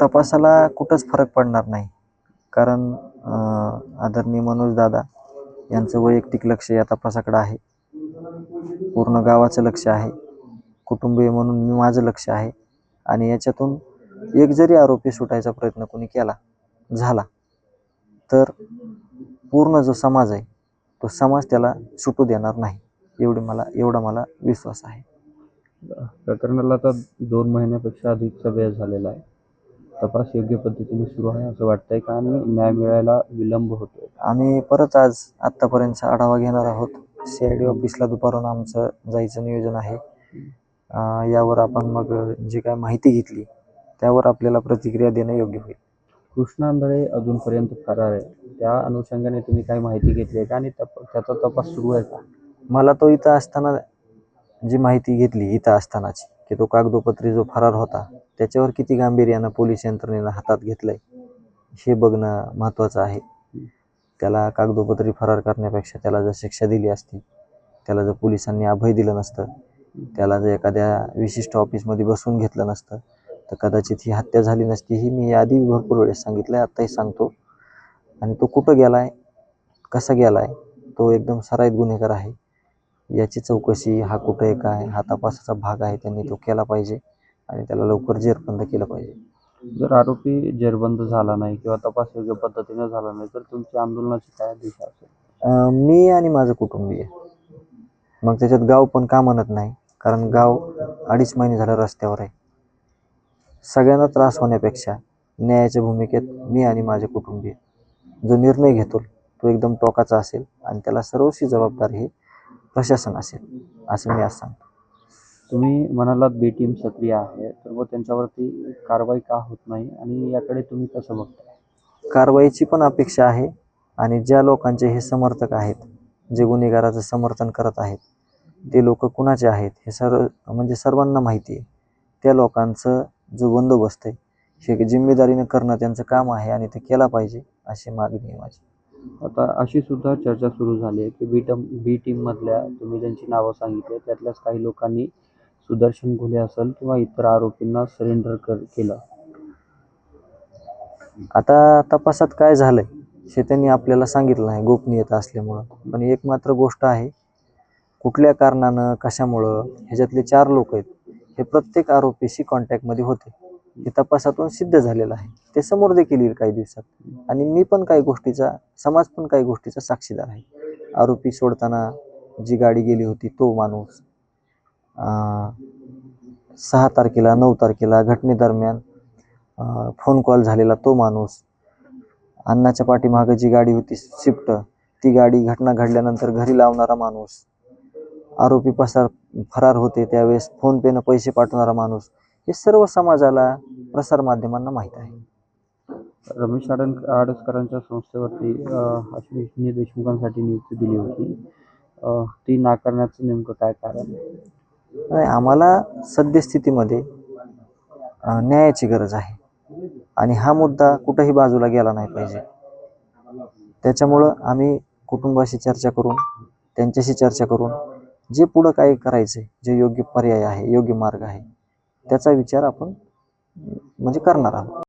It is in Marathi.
तपासाला कुठंच फरक पडणार नाही. कारण आदरणीय मनोज दादा यांचं वैयक्तिक लक्ष या तपासाकडं आहे. पूर्ण गावाचं लक्ष आहे. कुटुंबीय म्हणून मी माझं लक्ष आहे. आणि याच्यातून एक जरी आरोपी सुटायचा प्रयत्न कोणी केला झाला तर पूर्ण जो समाज आहे तो समाज त्याला सुटू देणार नाही. एवढी मला एवढा मला विश्वास आहे. प्रकरणाला आता दोन महिन्यापेक्षा अधिकचा वेळ झालेला आहे. तपास योग्य पद्धतीने सुरू आहे असं वाटतंय का? आणि न्याय मिळायला विलंब होतोय. आम्ही परत आज आत्तापर्यंतचा आढावा घेणार आहोत. सी आय डी ऑफिसला दुपारून आमचं जायचं नियोजन आहे. यावर आपण मग जी काय माहिती घेतली त्यावर आपल्याला प्रतिक्रिया देणं योग्य होईल. कृष्णा आंधळे अजूनपर्यंत फरार आहे त्या अनुषंगाने तुम्ही काही माहिती घेतली आहे का? आणि तप त्याचा तपास सुरू आहे का? मला तो इथं असताना जी माहिती घेतली इथं असतानाची की तो कागदोपत्री जो फरार होता त्याच्यावर किती गांभीर्यानं पोलीस यंत्रणेनं हातात घेतलंय हे बघणं महत्त्वाचं आहे. त्याला कागदोपत्री फरार करण्यापेक्षा त्याला जर शिक्षा दिली असती त्याला जर पोलिसांनी अभय दिलं नसतं त्याला जर एखाद्या विशिष्ट ऑफिसमध्ये बसवून घेतलं नसतं तर कदाचित ही हत्या झाली नसती ही मी आधी भरपूर वेळेस सांगितलं आहे आत्ताही सांगतो. आणि तो कुठं गेला आहे कसा गेला आहे तो एकदम सराईत गुन्हेगार आहे. याची चौकशी हा कुठं आहे काय हा तपासाचा भाग आहे त्यांनी तो केला पाहिजे. आणि त्याला लवकर जेरबंद केलं पाहिजे. जर आरोपी जेरबंद झाला नाही किंवा तपास योग्य पद्धतीने झाला नाही तर तुमच्या आंदोलनाची काय दिशा असेल? मी आणि माझं कुटुंबीय मग त्याच्यात गाव पण का म्हणत नाही? कारण गाव अडीच महिने झालं रस्त्यावर आहे. सगळ्यांना त्रास होण्यापेक्षा न्यायाच्या भूमिकेत मी आणि माझे कुटुंबीय जो निर्णय घेतो तो एकदम टोकाचा असेल आणि त्याला सर्वस्वी जबाबदार ही प्रशासन असेल असं मी आज सांगतो. तुम्ही म्हणालात बी टीम सक्रिय आहे तर मग त्यांच्यावरती कारवाई का होत नाही आणि याकडे तुम्ही कसं बघताय? कारवाईची पण अपेक्षा आहे आणि ज्या लोकांचे हे समर्थक आहेत जे गुन्हेगाराचं समर्थन करत आहेत ते लोक कुणाचे आहेत हे सर्व म्हणजे सर्वांना माहिती आहे. त्या लोकांचं जो बंदोबस्त आहे हे जिम्मेदारीनं करणं त्यांचं काम आहे आणि ते केला पाहिजे अशी मागणी आहे माझी. आता अशी सुद्धा चर्चा सुरू झाली आहे की बी टम बी टीममधल्या तुम्ही ज्यांची नावं सांगितली त्यातल्याच काही लोकांनी सुदर्शन घुले असेल किंवा इतर आरोपींना सरेंडर कर केलं. आता तपासात काय झालंय हे त्यांनी आपल्याला सांगितलं नाही गोपनीयता असल्यामुळं. पण एक मात्र गोष्ट आहे कुठल्या कारणानं कशामुळं ह्याच्यातले चार लोक आहेत हे प्रत्येक आरोपीशी कॉन्टॅक्टमध्ये होते. हे तपासातून सिद्ध झालेलं आहे. ते समोर देखील येईल काही दिवसात. आणि मी पण काही गोष्टीचा समाज पण काही गोष्टीचा साक्षीदार आहे. आरोपी सोडताना जी गाडी गेली होती तो माणूस सहा तारखेला नऊ तारखेला घटनेदरम्यान फोन कॉल झालेला तो माणूस. अन्नाच्या पाठीमागं जी गाडी होती स्विफ्ट ती गाडी घटना घडल्यानंतर घरी लावणारा माणूस. आरोपी पसार फरार होते त्यावेळेस फोनपेनं पैसे पाठवणारा माणूस. हे सर्व समाजाला प्रसारमाध्यमांना माहीत आहे. रमेश आडन आडसकरांच्या संस्थेवरती अश्विनी देशमुखांसाठी नियुक्ती दिली होती. ती नाकारण्याचं नेमकं काय कारण? आम्हाला सद्यस्थितीमध्ये न्यायाची गरज आहे. आणि हा मुद्दा कुठंही बाजूला गेला नाही पाहिजे. त्याच्यामुळं आम्ही कुटुंबाशी चर्चा करून त्यांच्याशी चर्चा करून जे पुढं काय करायचं आहे जे योग्य पर्याय आहे योग्य मार्ग आहे त्याचा विचार आपण म्हणजे करणार आहोत.